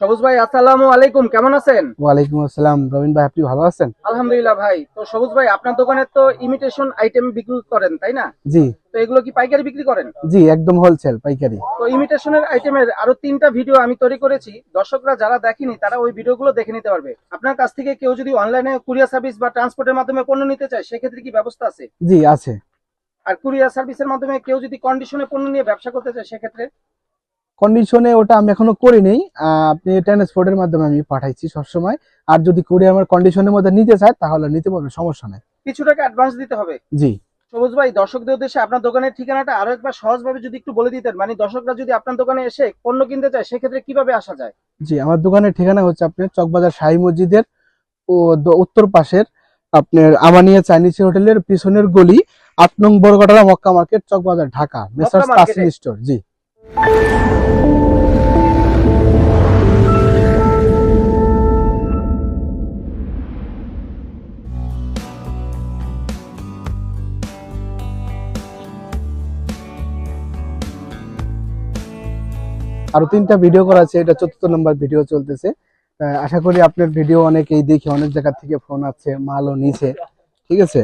সবুজ ভাই আসসালামু আলাইকুম কেমন আছেন? ওয়ালাইকুম আসসালাম। রবিন ভাই আপনি ভালো আছেন? আলহামদুলিল্লাহ ভাই। তো সবুজ ভাই আপনার দোকানে তো ইমিটেশন আইটেম বিক্রি করেন তাই না? জি। তো এগুলো কি পাইকারি বিক্রি করেন? জি একদম হোলসেল পাইকারি। তো ইমিটেশনের আইটেমের আরও তিনটা ভিডিও আমি তৈরি করেছি। দর্শকরা যারা দেখেনি তারা ওই ভিডিওগুলো দেখে নিতে পারবে। আপনার কাছ থেকে কেউ যদি অনলাইনে কুরিয়ার সার্ভিস বা ট্রান্সপোর্টের মাধ্যমে পণ্য নিতে চায় সেক্ষেত্রে কি ব্যবস্থা আছে? জি আছে। আর কুরিয়ার সার্ভিসের মাধ্যমে কেউ যদি কন্ডিশনে পণ্য নিয়ে ব্যবসা করতে চায় সেক্ষেত্রে? কন্ডিশনে ওটা আমি এখনও করি নেই আপনি ট্রান্সপোর্টের মাধ্যমে আমি পাঠাইছি সবসময়। আর যদি কুড়ি আমার কন্ডিশনের মধ্যে নিতে চায় তাহলে নিতে পারবে সমস্যা নাই। কিছু টাকা অ্যাডভান্স দিতে হবে। জি। সবুজ ভাই দর্শকদের উদ্দেশ্যে আপনার দোকানের ঠিকানাটা আরও একবার সহজভাবে যদি একটু বলে দিতেন। মানে দর্শকরা যদি আপনার দোকানে এসে পণ্য কিনতে চায় সেক্ষেত্রে কীভাবে আসা যায়? জি আমার দোকানের ঠিকানা হচ্ছে আপনার চকবাজার শাহী মসজিদের ও উত্তর পাশের আপনার আমানিয়া চাইনিজ হোটেলের পিছনের গলি আট নং বড়গটালা Mecca market Chawkbazar Dhaka messrs? Kasim store জি। আরও তিনটা ভিডিও করা আছে, এটা চতুর্থ নম্বর ভিডিও চলতেছে। আশা করি আপনার ভিডিও অনেকেই দেখে, অনেক জায়গা থেকে ফোন আছে, মালও নিছে, ঠিক আছে?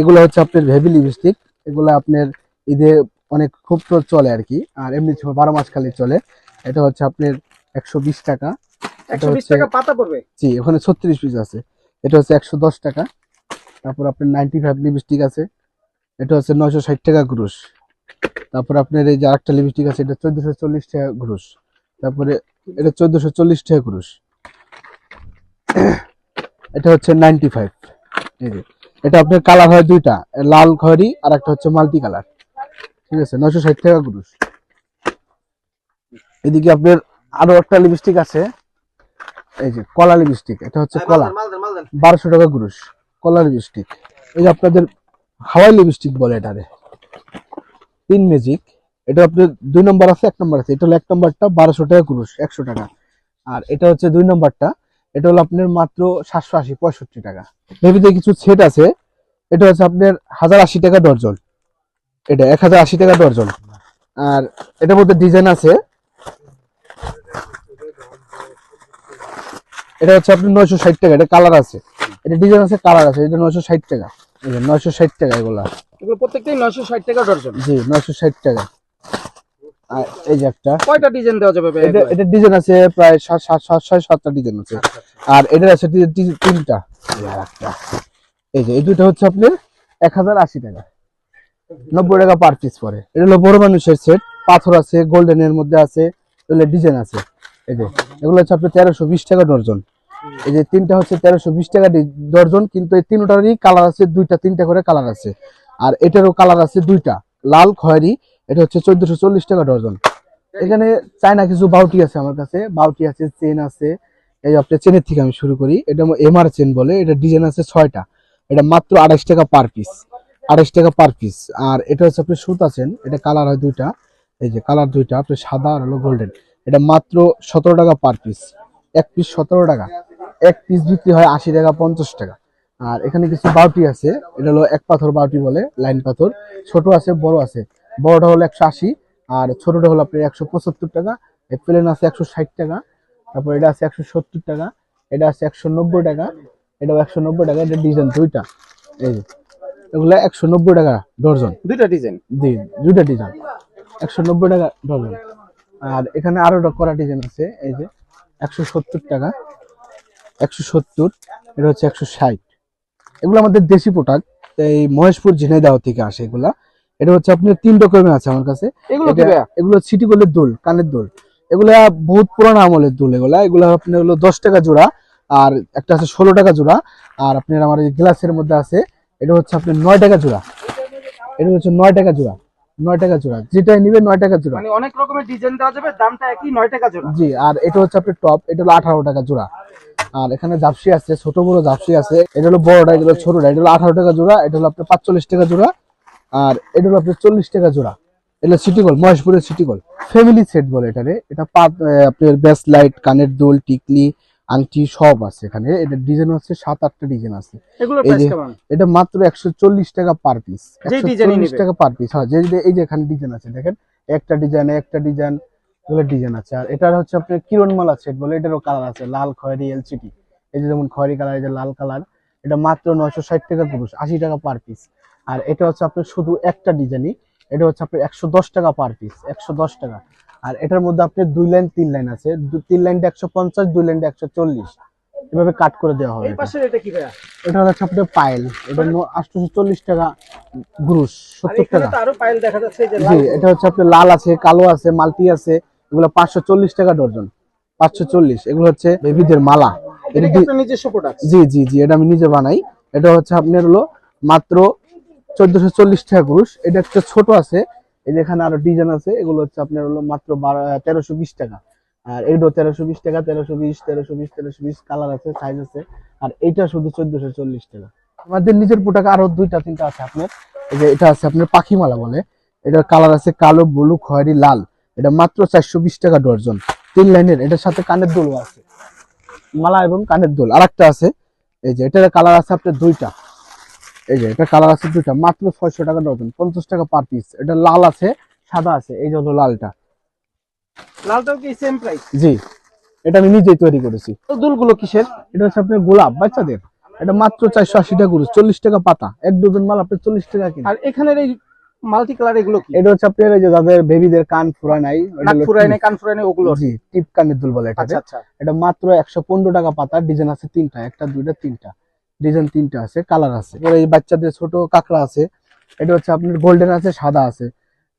এগুলো হচ্ছে আপনার ভেবি লিপস্টিক এগুলো আপনার ঈদে অনেক খুব তো চলে আর কি। আর এমনি বারো মাস খালি চলে। এটা হচ্ছে আপনার একশো বিশ টাকা। এটা হচ্ছে টাকা পাতা পড়বে? জি ওখানে ছত্রিশ পিস আছে। এটা হচ্ছে একশো দশ টাকা। তারপর আপনার নাইনটি ফাইভ লিপস্টিক আছে। এটা হচ্ছে নয়শো ষাট টাকা গ্রুশ তারপর আপনার এই যে আরেকটা লিপস্টিক আছে এটা চোদ্দশো চল্লিশ টাকা গ্রুশ তারপরে এটা চোদ্দশো চল্লিশ টাকা গ্রুশ এটা হচ্ছে নাইনটি ফাইভ এই যে। এটা আপনার কালার হয় দুইটা। লাল খয়েরি আর একটা হচ্ছে মাল্টি কালার। ঠিক আছে নয়শো ষাট টাকা গ্রুশ এদিকে আপনার আরও একটা লিপস্টিক আছে। এই যে কলা লিপস্টিক এটা হচ্ছে কলা। বারোশো টাকা গ্রুশ কলা লিপস্টিক এই যে আপনাদের হাওয়াই লিপস্টিক বলে এটারে। তিন ম্যাজিক এটা আপনার দুই নম্বর আছে এক নম্বর আছে। এটা হলো এক নম্বরটা বারোশো টাকা গ্রুশ একশো টাকা। আর এটা হচ্ছে দুই নম্বরটা এটা হলো আপনার মাত্র সাতশো আশি পঁয়ষট্টি টাকা। বেবিতে কিছু সেট আছে। এটা হচ্ছে আপনার হাজার আশি টাকা ডর্জন এটা এক হাজার আশি টাকা ডর্জন আর এটার মধ্যে ডিজাইন আছে। এটা হচ্ছে আপনার নয়শো ষাট টাকা এটা কালার আছে। এটা ডিজাইন আছে কালার আছে। এটা নয়শো ষাট টাকা। নয়শো ষাট টাকা এগুলা। এগুলো প্রত্যেকটাই নয়শো ষাট টাকা ডর্জন জি নয়শো ষাট টাকা। আর এই যে একটা। কয়টা ডিজাইন দেওয়া যাবে এটা ডিজাইন আছে প্রায় সাত সাত সাত ছয় সাতটা ডিজাইন আছে। আর এটার আছে তিনটা এই যে এই যে এই দুটো হচ্ছে আপনার এক হাজার আশি টাকা। নব্বই টাকা পার পিস পরে। এটা হলো বড় মানুষের সেট পাথর আছে গোল্ডেনের মধ্যে আছে এগুলো ডিজাইন আছে। এই যে, এগুলো হচ্ছে আপনার তেরোশো বিশ টাকা ডর্জন। এই যে তিনটা হচ্ছে তেরোশো বিশ টাকা ডর্জন, কিন্তু এই তিনটারই কালার আছে, দুইটা তিনটা করে কালার আছে। আর এটারও কালার আছে দুইটা, লাল, খয়েরি, এটা হচ্ছে চোদ্দশো চল্লিশ টাকা ডর্জন। এখানে চায়না কিছু বাউটি আছে আমার কাছে, বাউটি আছে, চেন আছে। এই আপনার চেনের থেকে আমি শুরু করি, এটা এমআর চেন বলে, এটা ডিজাইন আছে ছয়টা। এটা মাত্র আড়াইশ টাকা পার পিস আড়াইশ টাকা পার পিস আর এটা হচ্ছে আপনি সুত আছেন এটা কালার হয় দুইটা। এই যে কালার দুইটা, আপনি সাদা আর হলো গোল্ডেন এটা মাত্র সতেরো টাকা পার পিস এক পিস সতেরো টাকা। এক পিস বিক্রি হয় আশি টাকা, পঞ্চাশ টাকা। আর এখানে কিছু বাউটি আছে, এটা হলো এক পাথর বাউটি বলে, লাইন পাথর। ছোট আছে, বড় আছে। বড়টা হলো একশো আশি, আর ছোটটা হলো আপনার একশো পঁচাত্তর টাকা। প্লেন আছে একশো ষাট টাকা। তারপর এটা আছে একশো সত্তর টাকা। এটা আছে একশো নব্বই টাকা। এটাও একশো নব্বই টাকা, এটা ডিজাইন দুইটা। এই যে। এগুলো একশো নব্বই টাকা ডর্জন দুইটা ডিজাইন? জি দুইটা ডিজাইন। একশো নব্বই টাকা ডর্জন আর এখানে আরও করা ডিজাইন আছে এই যে একশো সত্তর টাকা। একশো সত্তর এটা হচ্ছে একশো ষাট। এগুলো আমাদের দেশি প্রোডাক্ট এই মহেশপুর ঝিনাইদহ থেকে আসে এগুলা। এটা হচ্ছে আপনার তিন রকমের আছে আমার কাছে। এগুলো? এগুলো সিটি গোল্ডের দোল কানের দোল। এগুলা বহুত পুরানো আমলের দোল এগুলা। এগুলা আপনার হলো দশ টাকা জোড়া আর একটা আছে ষোলো টাকা জোড়া। আর আপনার আমার এই গ্লাসের মধ্যে আছে এটা হচ্ছে আপনার নয় টাকা জোড়া। এটা হচ্ছে নয় টাকা জোড়া। নয় টাকা জোড়া। যেটাই নিবে নয় টাকা জোড়া। মানে অনেক রকমের ডিজাইন দেওয়া যাবে দামটা একই নয় টাকা জোড়া। জি আর এটা হচ্ছে আপনার টপ এটা হলো আঠারো টাকা জোড়া। আর এখানে জাপসি আছে ছোট বড় জাপসি আছে। এটা হলো বড়টা এটা হলো ছোটটা এটা হলো আঠারো টাকা জোড়া এটা হলো আপনার পাঁচচল্লিশ টাকা জোড়া। আর এটা হলো আপনার চল্লিশ টাকা জোড়া। এটা সিটি গোল মহেশপুরের সিটি গোল ফ্যামিলি সেট বলে এটা পাত আহ, আপনার বেস লাইট কানের দোল টিকলি আংটি সব আছে এখানে। এটা ডিজাইন হচ্ছে সাত আটটা ডিজাইন আছে। এই যে- এটা মাত্র একশো চল্লিশ টাকা পার পিস যেই design টাকা পার পিস হয় যে এই যে এখানে ডিজাইন আছে দেখেন একটা ডিজাইন একটা ডিজাইন এগুলো ডিজাইন আছে। আর এটার হচ্ছে আপনার কিরণমালা সেট বলে এটারও কালার আছে লাল খয়েরি এলচিটি এই যে যেমন খয়েরি কালার এই যে লাল কালার এটা মাত্র নয়শো ষাট টাকা পুরুষ আশি টাকা পার পিস আর এটা হচ্ছে আপনার শুধু একটা ডিজাইনই এটা হচ্ছে আপনার একশো দশ টাকা পার পিস একশো দশ টাকা। আর এটার মধ্যে আপনার দুই লাইন তিন লাইন আছে। তিন লাইনটা একশো পঞ্চাশ দুই লাইনটা একশো চল্লিশ। এভাবে কাট করে দেওয়া হবে এটা। হচ্ছে আপনার পায়েল। এটা আটশোশো চল্লিশ টাকা গ্রুস সত্তর টাকা। জি এটা হচ্ছে আপনার লাল আছে কালো আছে মাল্টি আছে। এগুলো পাঁচশো চল্লিশ টাকা ডজন। পাঁচশো চল্লিশ। এগুলো হচ্ছে বেবিদের মালা। জি জি জি এটা আমি নিজে বানাই। এটা হচ্ছে আপনার হলো মাত্র চোদ্দশো চল্লিশ টাকা ক্রুশ এটা একটা ছোট আছে এই যে এখানে আরও ডিজাইন আছে, এগুলো হচ্ছে আপনার হলো মাত্র তেরোশো বিশ টাকা। আর এইটাও তেরোশো বিশ টাকা, তেরোশো বিশ তেরোশো বিশ তেরোশো বিশ কালার আছে সাইজ আছে। আর এইটা শুধু চোদ্দশো চল্লিশ টাকা। আমাদের নিজের প্রোডাক্ট আরও দুইটা, তিনটা আছে আপনার। এই যে এটা আছে আপনার পাখিমালা বলে। এটার কালার আছে কালো ব্লু খয়েরি, লাল। এটা মাত্র চারশো বিশ টাকা ডর্জন। তিন লাইনের, এটার সাথে কানের দোলও আছে। মালা এবং কানের দোল। আরেকটা আছে। এই যে এটার কালার আছে আপনার দুইটা। এই যে এটা কালার আছে দুইটা মাত্র ছয়শো টাকা ডজন পঞ্চাশ টাকা পার পিস এটা লাল আছে সাদা আছে এই যে হলো লালটা। লালটাও কি সেম প্রাইস জি এটা আমি নিজেই তৈরি করেছি। দুলগুলো কিসের? এটা হচ্ছে আপনার গোলাপ বাচ্চাদের। এটা মাত্র চারশো আশি টাকা করে চল্লিশ টাকা পাতা। এক ডজন মাল আপনার চল্লিশ টাকা কিনে আর এখানের এই মাল্টি কালার এগুলো কি? এটা হচ্ছে আপনার এই যে যাদের বেবিদের কান ফুরা নাই হলো ফুরায় নাই কান ফুরায় নাই ওগুলো জি টিপ কানের দুল বলে এটা আচ্ছা আচ্ছা। এটা মাত্র একশো পনেরো টাকা পাতা ডিজাইন আছে তিনটা একটা দুইটা তিনটা। ডিজাইন তিনটা আছে, কালার আছে। এবার এই বাচ্চাদের ছোট কাঁকড়া আছে, এটা হচ্ছে আপনার গোল্ডেন আছে, সাদা আছে।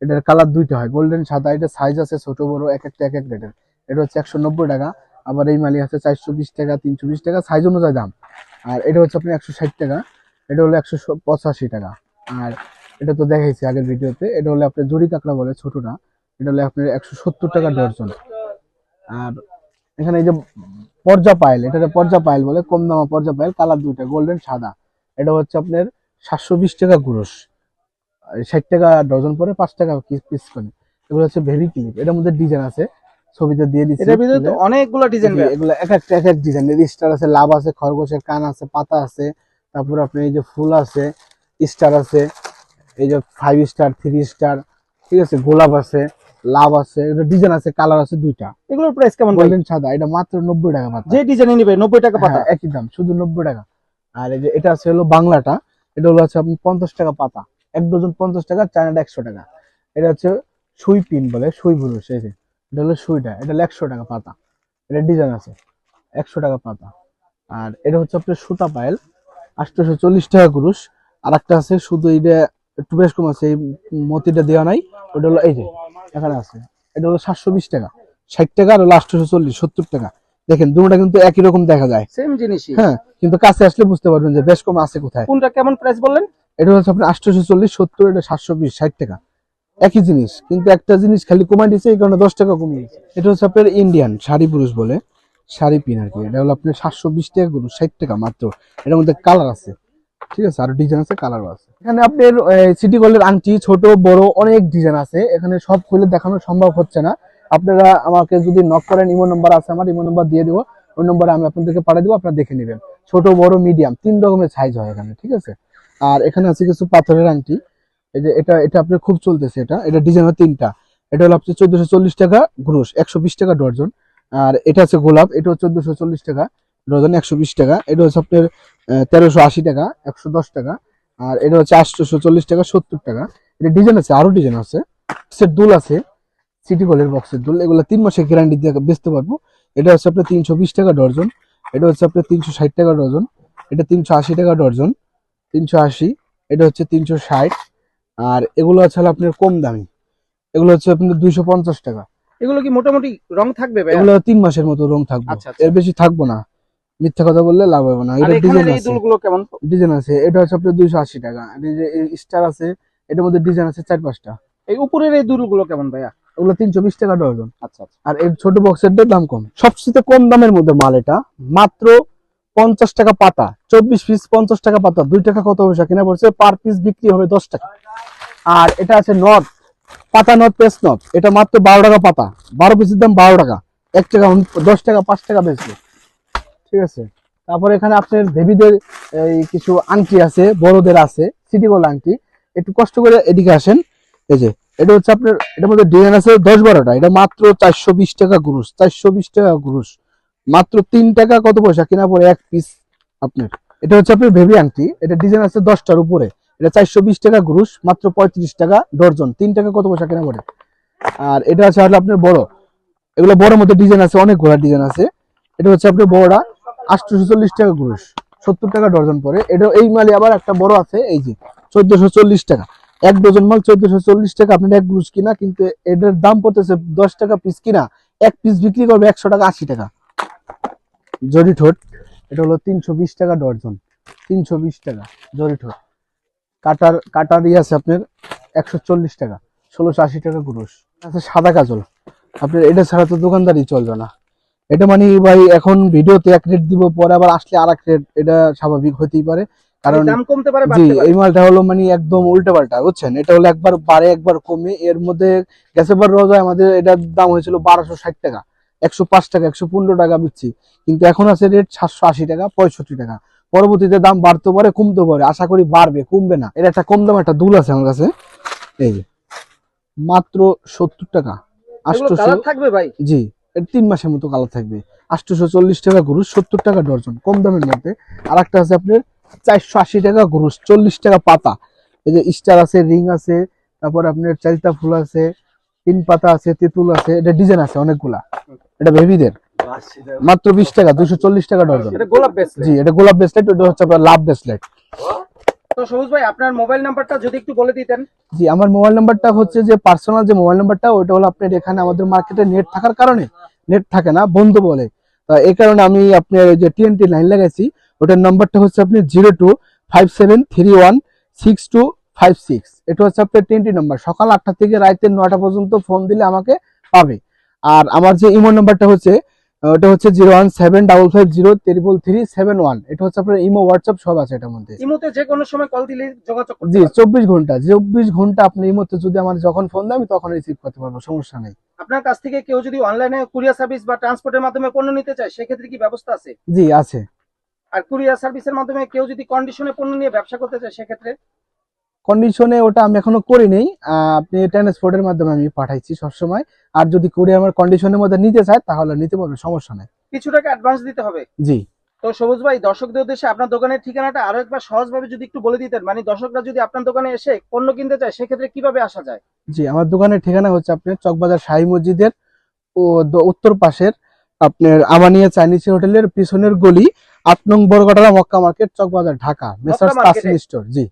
এটার কালার দুইটা হয় গোল্ডেন সাদা। এটা সাইজ আছে ছোট, বড়, এক একটা, এক এক রেটের। এটা হচ্ছে একশো নব্বই টাকা। আবার এই মালি আছে চারশো বিশ টাকা, তিনশো বিশ টাকা সাইজ অনুযায়ী দাম। আর এটা হচ্ছে আপনার একশো ষাট টাকা, এটা হলো একশো পঁচাশি টাকা। আর এটা তো দেখাইছি আগের ভিডিওতে, এটা হলো আপনার জড়ি কাঁকড়া বলে ছোটটা। এটা হলো আপনার একশো সত্তর টাকা ডর্জন আর এখানে এই যে পর্জা পাইল এটা পর্জা পাইল বলে কম দামা পর্জা পাইল কালার দুইটা গোল্ডেন সাদা। এটা হচ্ছে আপনার সাতশো বিশ টাকা গুরস। ষাট টাকা ডজন পরে পাঁচ টাকা পিস করে। এগুলো হচ্ছে ভেরি ক্লিপ এটার মধ্যে ডিজাইন আছে ছবিতে দিয়ে দিচ্ছি। এটার ভিতরে তো অনেকগুলো ডিজাইন এগুলো এক একটা এক এক ডিজাইন স্টার আছে লাভ আছে খরগোশের কান আছে পাতা আছে তারপর আপনার এই যে ফুল আছে স্টার আছে এই যে ফাইভ স্টার থ্রি স্টার ঠিক আছে গোলাপ আছে। লাভ আছে ডিজাইন আছে কালার আছে দুইটা। এগুলোর প্রাইস কেমন? গোল্ডেন সাদা এটা মাত্র নব্বই টাকা মাত্র। যে ডিজাইন নিবে নব্বই টাকা পাতা? হ্যাঁ, একই দাম শুধু নব্বই টাকা। আর এই যে এটা আছে হলো বাংলাটা এটা হলো হচ্ছে আপনি পঞ্চাশ টাকা পাতা। এক ডজন পঞ্চাশ টাকা চায়নাটা একশো টাকা। এটা হচ্ছে সুই পিন বলে সুই এই যে। এটা হলো সুইটা এটা হলো একশো টাকা পাতা। এটা ডিজাইন আছে একশো টাকা পাতা। আর এটা হচ্ছে আপনার সুতা পায়েল আটশোশো চল্লিশ টাকা কুরুশ। আর একটা আছে শুধু এটা একটু বেশ কম আছে এই মতিটা দেওয়া নাই ওটা হলো এই যে এখানে আছে এটা হলো সাতশো বিশ টাকা ষাট টাকা আর আটশোশো চল্লিশ সত্তর টাকা। দেখেন দুটোটা কিন্তু একই রকম দেখা যায়। সেম হ্যাঁ কিন্তু কাছে আসলে বুঝতে পারবেন যে বেশ কম আছে কোথায়। কোনটা কেমন প্রাইস বললেন? এটা হচ্ছে আপনার আটশোশো চল্লিশ সত্তর এটা সাতশো বিশ ষাট টাকা। একই জিনিস কিন্তু একটা জিনিস খালি কমাই দিচ্ছে এই কারণে দশ টাকা কমিয়ে দিচ্ছে এটা হচ্ছে আপনার ইন্ডিয়ান শাড়ি পুরুষ বলে শাড়ি পিন আর কি। এটা হলো আপনার সাতশো বিশ টাকা করুন ষাট টাকা মাত্র। এটার মধ্যে কালার আছে। ঠিক আছে, আর ডিজাইন আছে কালারও আছে। এখানে আপনার সিটি গোল্ডের আংটি, ছোট, বড়, অনেক ডিজাইন আছে। এখানে সব খুলে দেখানো সম্ভব হচ্ছে না। আপনারা আমাকে যদি নক করেন ইমো নাম্বার আছে আমার ইমো নাম্বার দিয়ে দিব। ওই নম্বরে আমি আপনাদেরকে পাঠিয়ে দেবো, আপনারা দেখে নেবেন। ছোট, বড় মিডিয়াম তিন রকমের সাইজ হয় এখানে, ঠিক আছে? আর এখানে আছে কিছু পাথরের আংটি। এই যে এটা এটা আপনার খুব চলতেছে এটা। এটা ডিজাইন তিনটা। এটা হলো আপনার চোদ্দশো টাকা গ্রুশ একশো বিশ টাকা ডর্জন। আর এটা আছে গোলাপ এটা চোদ্দশো টাকা। ডজন একশো বিশ টাকা এটা হচ্ছে আপনার তেরোশো আশি টাকা একশো দশ টাকা আর এটা হচ্ছে আটশোশো চল্লিশ টাকা সত্তর টাকা। এটা ডিজাইন আছে আরও ডিজাইন আছে। সেট দুল আছে সিটি গোলের বক্সের দুল এগুলো তিন মাসের গ্যারান্টি দিয়ে বেচতে পারব। এটা হচ্ছে আপনার তিনশো বিশ টাকা ডর্জন এটা হচ্ছে আপনার তিনশো ষাট টাকা ডর্জন এটা তিনশো আশি টাকা ডর্জন তিনশো আশি এটা হচ্ছে তিনশো ষাট আর এগুলো আছে আপনার কম দামি। এগুলো হচ্ছে আপনার দুইশো পঞ্চাশ টাকা। এগুলো কি মোটামুটি রং থাকবে এগুলো তিন মাসের মতো রং থাকবে। আচ্ছা, আচ্ছা। এর বেশি থাকব না। মিথ্যা কথা বললে লাভ হবে না। এটা ডিজাইন এই আছে। দুলগুলো কেমন? ডিজাইন আছে। এটা হচ্ছে আপনার দুইশো আশি টাকা। স্টার আছে এটার মধ্যে ডিজাইন আছে চার পাঁচটা। এই উপরের এই দুলগুলো কেমন ভাইয়া? ওগুলো তিনশো বিশ টাকা ডজন। আচ্ছা আচ্ছা। আর এর ছোট বক্সেরটার দাম কম। সবচেয়ে কম দামের মধ্যে মাল এটা। মাত্র পঞ্চাশ টাকা পাতা। চব্বিশ পিস পঞ্চাশ টাকা পাতা। দুই টাকা কত পয়সা কিনা পড়ছে পার পিস বিক্রি হবে দশ টাকা। আর এটা আছে নট পাতা নট পেস্ট নট এটা মাত্র বারো টাকা পাতা। বারো পিসের দাম বারো টাকা। এক টাকা দশ টাকা পাঁচ টাকা বেশি ঠিক আছে? তারপর এখানে আপনার বেবিদের এই কিছু আংটি আছে, বড়দের আছে, সিটি গোল্ড আংটি। একটু কষ্ট করে এদিকে আসেন। এই যে, এটা হচ্ছে আপনার, এটার মধ্যে ডিজাইন আছে দশ বারোটা। এটা মাত্র চারশো বিশ টাকা গ্রুস চারশো বিশ টাকা গ্রুস মাত্র তিন টাকা কত পয়সা? কেনা পড়ে এক পিস আপনার। এটা হচ্ছে আপনার বেবি আংটি। এটা ডিজাইন আছে দশটার উপরে। এটা চারশো বিশ টাকা গ্রুস মাত্র পঁয়ত্রিশ টাকা ডর্জন। তিন টাকা কত পয়সা কেনা পড়ে আর এটা আছে হলো আপনার বড়। এগুলো বড় মধ্যে ডিজাইন আছে অনেক ঘোড়া ডিজাইন আছে। এটা হচ্ছে আপনার বড়টা আটশোশো চল্লিশ টাকা গ্রুস সত্তর টাকা ডর্জন পরে এটা এই মালে আবার একটা বড় আছে, এই যে চোদ্দশো চল্লিশ টাকা। এক ডজন মাল চোদ্দশো চল্লিশ টাকা আপনার এক গ্রুস কিনা, কিন্তু এটার দাম পড়তেছে দশ টাকা পিস কিনা, এক পিস বিক্রি করবে একশো টাকা, আশি টাকা। জরি ঠোঁট, এটা হলো তিনশো বিশ টাকা ডর্জন তিনশো বিশ টাকা, জরি ঠোঁট। কাটার কাটার ইয়ে আছে আপনার একশো চল্লিশ টাকা, ষোলোশো আশি টাকা গ্রুস আছে সাদা কাজল, আপনার এটা ছাড়া তো দোকানদারি চলবে না। এটা মানে ভাই এখন ভিডিওতে এক রেট দিব পরে আবার আসলে আর এক রেট এটা স্বাভাবিক হতেই পারে। কারণ দাম কমতে পারে জি এই মালটা হলো মানে একদম উল্টো পাল্টা বুঝছেন? এটা হলো একবার বাড়ে একবার কমে। এর মধ্যে গ্যাসেবার রোজায় আমাদের এটার দাম হয়েছিল বারোশো ষাট টাকা। একশো পাঁচ টাকা একশো পনেরো টাকা বিচ্ছি। কিন্তু এখন আছে রেট সাতশো আশি টাকা পঁয়ষট্টি টাকা। পরবর্তীতে দাম বাড়তে পারে কমতে পারে। আশা করি বাড়বে কমবে না। এটা একটা কম দাম একটা দুল আছে আমার কাছে। এই যে মাত্র সত্তর টাকা আটশোশো থাকবে ভাই। জি। তিন মাসের মতো কালার থাকবে। আটশোশো চল্লিশ টাকা গ্রুস সত্তর টাকা ডর্জন কম দামের মধ্যে। আর একটা আছে আপনার চারশো আশি টাকা গ্রুস চল্লিশ টাকা পাতা। এই যে স্টার আছে রিং আছে তারপর আপনার চারিতা ফুল আছে তিন পাতা আছে তেঁতুল আছে এটা ডিজাইন আছে অনেকগুলা। এটা বেবিদের। মাত্র বিশ টাকা দুশো চল্লিশ টাকা ডর্জন গোলাপ জি এটা গোলাপ ব্রেসলেট ওটা হচ্ছে আপনার লাভ ব্রেসলেট তো সবুজ ভাই আপনার মোবাইল নাম্বারটা যদি একটু বলে দিতেন। জি আমার মোবাইল নাম্বারটা হচ্ছে যে পার্সোনাল যে মোবাইল নাম্বারটা ওটা হলো আপনার এখানে আমাদের মার্কেটে নেট থাকার কারণে নেট থাকে না বন্ধ বলে। তা এই কারণে আমি আপনার ওই যে টিএনটি লাইন লাগাইছি ওটার নাম্বারটা হচ্ছে আপনি zero two five seven three one six two five six এটা হচ্ছে আপনার টিএনটি নাম্বার সকাল আটটা থেকে রাতের নয়টা পর্যন্ত ফোন দিলে আমাকে পাবে। আর আমার যে ইমো নাম্বারটা হচ্ছে ওটা হচ্ছে zero one seven double five zero triple three seven one এটা হচ্ছে আপনার ইমো হোয়াটসঅ্যাপ সব আছে এটার মধ্যে। ইমোতে যে কোনো সময় কল দিলে যোগাযোগ জি চব্বিশ ঘণ্টা চব্বিশ ঘণ্টা আপনি এই মুহূর্তে যদি আমার যখন ফোন দেয় আমি তখন রিসিভ করতে পারব সমস্যা নেই। আপনার কাছ থেকে কেউ যদি অনলাইনে কুরিয়ার সার্ভিস বা ট্রান্সপোর্টের মাধ্যমে পণ্য নিতে চায় সেক্ষেত্রে কি ব্যবস্থা আছে? জি আছে। আর কুরিয়ার সার্ভিসের মাধ্যমে কেউ যদি কন্ডিশনে পণ্য নিয়ে ব্যবসা করতে চায় সেক্ষেত্রে? কন্ডিশনে ওটা আমি এখনও করিনি। আপনি ট্রান্সপোর্টের মাধ্যমে আমি পাঠাইছি সবসময়। আর যদি কুরিয়ার আমার কন্ডিশনের মধ্যে নিতে চায় তাহলে নিতে পারবে সমস্যা নেই। কিছু টাকা অ্যাডভান্স দিতে হবে? জি। তো সবুজ ভাই দর্শকদের উদ্দেশ্যে আপনার দোকানের ঠিকানাটা আরও একবার সহজভাবে যদি একটু বলে দিতেন মানে দর্শকরা যদি আপনার দোকানে এসে পণ্য কিনতে চায় সেক্ষেত্রে কীভাবে আসা যায় জি আমার দোকানের ঠিকানা হচ্ছে আপনার চকবাজার শাহী মসজিদের ও উত্তর পাশের আপনার আমানিয়া চাইনিজ হোটেলের পিছনের গলি আট নং বরগটারা Mecca market Chawkbazar Dhaka messrs? Kasim store জি